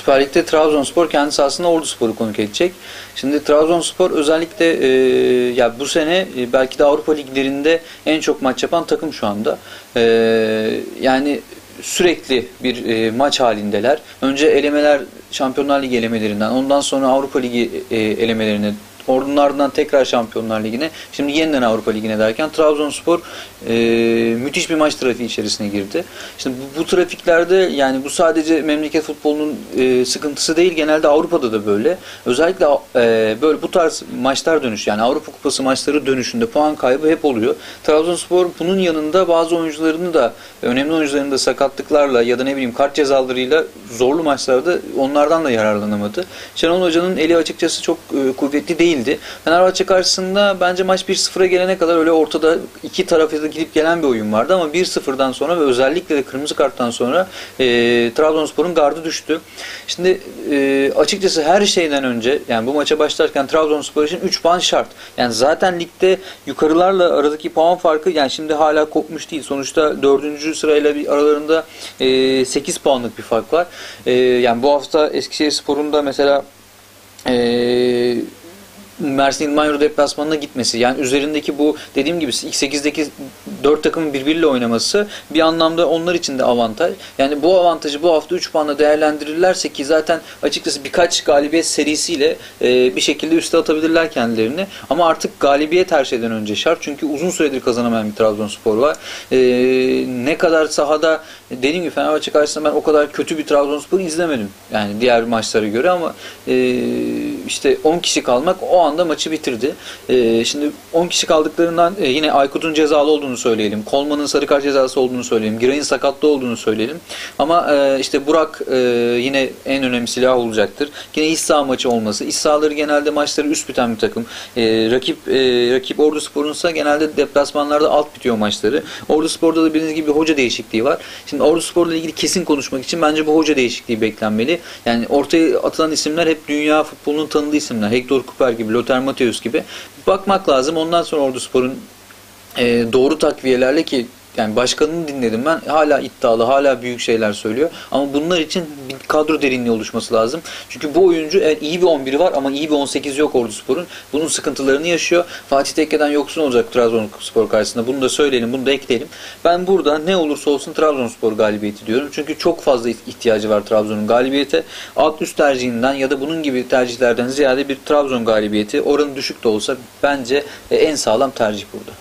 Süper Lig'de Trabzonspor kendisi aslında Ordu Spor'u konuk edecek. Şimdi Trabzonspor özellikle e, ya bu sene e, belki de Avrupa liglerinde en çok maç yapan takım şu anda. E, yani sürekli bir e, maç halindeler. Önce elemeler Şampiyonlar Ligi elemelerinden, ondan sonra Avrupa Ligi e, elemelerine Ordunun ardından tekrar Şampiyonlar Ligi'ne, şimdi yeniden Avrupa Ligi'ne derken Trabzonspor e, müthiş bir maç trafiği içerisine girdi. İşte bu, bu trafiklerde yani bu sadece memleket futbolunun e, sıkıntısı değil, genelde Avrupa'da da böyle. Özellikle e, böyle bu tarz maçlar dönüş yani Avrupa Kupası maçları dönüşünde puan kaybı hep oluyor. Trabzonspor bunun yanında bazı oyuncularını da önemli oyuncularını da sakatlıklarla ya da ne bileyim kart cezalarıyla zorlu maçlarda onlardan da yararlanamadı. Şenol Hoca'nın eli açıkçası çok e, kuvvetli değil değildi. Fenerbahçe karşısında bence maç 1-0'a gelene kadar öyle ortada iki tarafı gidip gelen bir oyun vardı ama 1-0'dan sonra ve özellikle de kırmızı karttan sonra e, Trabzonspor'un gardı düştü. Şimdi e, açıkçası her şeyden önce yani bu maça başlarken Trabzonspor için 3 puan şart. Yani zaten ligde yukarılarla aradaki puan farkı yani şimdi hala kopmuş değil. Sonuçta 4. sırayla bir aralarında e, 8 puanlık bir fark var. E, yani bu hafta Eskişehir Spor'un da mesela eee Mersin İlman deplasmanına gitmesi yani üzerindeki bu dediğim gibi ilk 8'deki 4 takımın birbiriyle oynaması bir anlamda onlar için de avantaj. Yani bu avantajı bu hafta 3 puanla değerlendirirlerse ki zaten açıkçası birkaç galibiyet serisiyle e, bir şekilde üste atabilirler kendilerini. Ama artık galibiyet her şeyden önce şart. Çünkü uzun süredir kazanamayan bir Trabzonspor var. E, ne kadar sahada dediğim gibi Fenerbahçe karşısında ben o kadar kötü bir Trabzonspor izlemedim. Yani diğer maçlara göre ama e, işte 10 kişi kalmak o an anda maçı bitirdi. E, şimdi 10 kişi kaldıklarından e, yine Aykut'un cezalı olduğunu söyleyelim. Kolman'ın sarı kart cezası olduğunu söyleyelim. Giray'ın sakatlı olduğunu söyleyelim. Ama e, işte Burak e, yine en önemli silah olacaktır. Yine iç saha maçı olması. İç sahaları genelde maçları üst biten bir takım. E, rakip e, rakip Ordu Spor'unsa genelde deplasmanlarda alt bitiyor maçları. Ordu Spor'da da bildiğiniz gibi hoca değişikliği var. Şimdi Ordu Spor'la ilgili kesin konuşmak için bence bu hoca değişikliği beklenmeli. Yani ortaya atılan isimler hep dünya futbolunun tanıdığı isimler. Hector Cooper gibi, Lothar Matthäus gibi bakmak lazım. Ondan sonra Ordu Spor'un e, doğru takviyelerle ki yani başkanını dinledim ben. Hala iddialı, hala büyük şeyler söylüyor. Ama bunlar için bir kadro derinliği oluşması lazım. Çünkü bu oyuncu evet iyi bir 11'i var ama iyi bir 18 yok Orduspor'un. Bunun sıkıntılarını yaşıyor. Fatih Tekke'den yoksun olacak Trabzonspor karşısında. Bunu da söyleyelim, bunu da ekleyelim. Ben burada ne olursa olsun Trabzonspor galibiyeti diyorum. Çünkü çok fazla ihtiyacı var Trabzon'un galibiyete. Alt üst tercihinden ya da bunun gibi tercihlerden ziyade bir Trabzon galibiyeti oranı düşük de olsa bence en sağlam tercih burada.